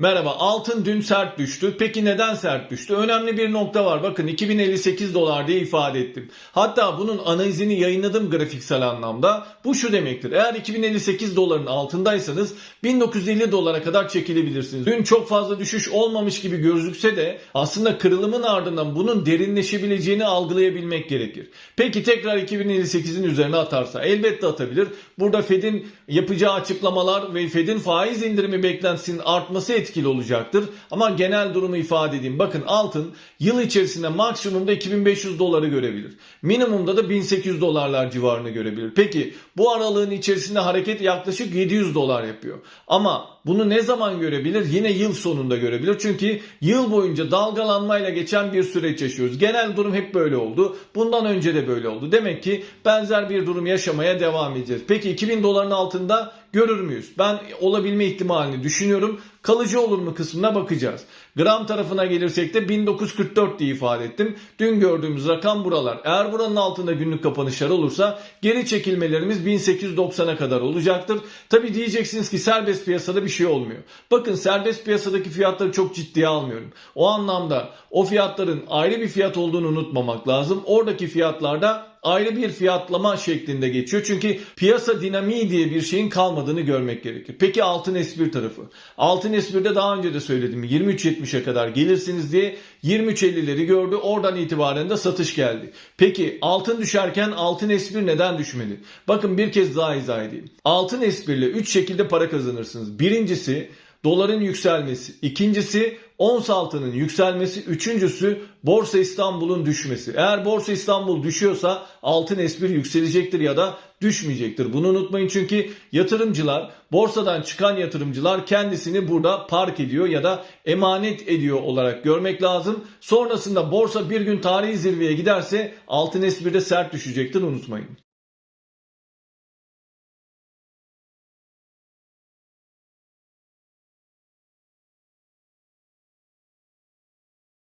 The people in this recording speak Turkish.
Merhaba altın dün sert düştü. Peki neden sert düştü? Önemli bir nokta var. Bakın 2058 dolar diye ifade ettim. Hatta bunun analizini yayınladım grafiksel anlamda. Bu şu demektir. Eğer 2058 doların altındaysanız 1950 dolara kadar çekilebilirsiniz. Dün çok fazla düşüş olmamış gibi gözükse de aslında kırılımın ardından bunun derinleşebileceğini algılayabilmek gerekir. Peki tekrar 2058'in üzerine atarsa elbette atabilir. Burada Fed'in yapacağı açıklamalar ve Fed'in faiz indirimi beklentisinin artması etkili olacaktır. Ama genel durumu ifade edeyim. Bakın altın yıl içerisinde maksimumda 2500 doları görebilir. Minimumda da 1800 dolarlar civarını görebilir. Peki bu aralığın içerisinde hareket yaklaşık 700 dolar yapıyor. Ama bunu ne zaman görebilir? Yine yıl sonunda görebilir. Çünkü yıl boyunca dalgalanmayla geçen bir süreç yaşıyoruz. Genel durum hep böyle oldu. Bundan önce de böyle oldu. Demek ki benzer bir durum yaşamaya devam edeceğiz. Peki 2000 doların altında görür müyüz? Ben olabilme ihtimalini düşünüyorum. Kalıcı olur mu kısmına bakacağız. Gram tarafına gelirsek de 1944 diye ifade ettim. Dün gördüğümüz rakam buralar. Eğer buranın altında günlük kapanışlar olursa geri çekilmelerimiz 1890'a kadar olacaktır. Tabi diyeceksiniz ki serbest piyasada bir şey olmuyor. Bakın serbest piyasadaki fiyatları çok ciddiye almıyorum. O anlamda o fiyatların ayrı bir fiyat olduğunu unutmamak lazım. Oradaki fiyatlarda ayrı bir fiyatlama şeklinde geçiyor. Çünkü piyasa dinamiği diye bir şeyin kalmadığını görmek gerekir. Peki altın espri tarafı. Altın espride daha önce de söyledim 23.70'e kadar gelirsiniz diye 23.50'leri gördü. Oradan itibaren de satış geldi. Peki altın düşerken altın espri neden düşmedi? Bakın bir kez daha izah edeyim. Altın espriyle 3 şekilde para kazanırsınız. Birincisi doların yükselmesi. İkincisi ons altının yükselmesi. Üçüncüsü Borsa İstanbul'un düşmesi. Eğer Borsa İstanbul düşüyorsa altın espri yükselecektir ya da düşmeyecektir. Bunu unutmayın çünkü yatırımcılar, borsadan çıkan yatırımcılar kendisini burada park ediyor ya da emanet ediyor olarak görmek lazım. Sonrasında borsa bir gün tarihi zirveye giderse altın espri de sert düşecektir unutmayın.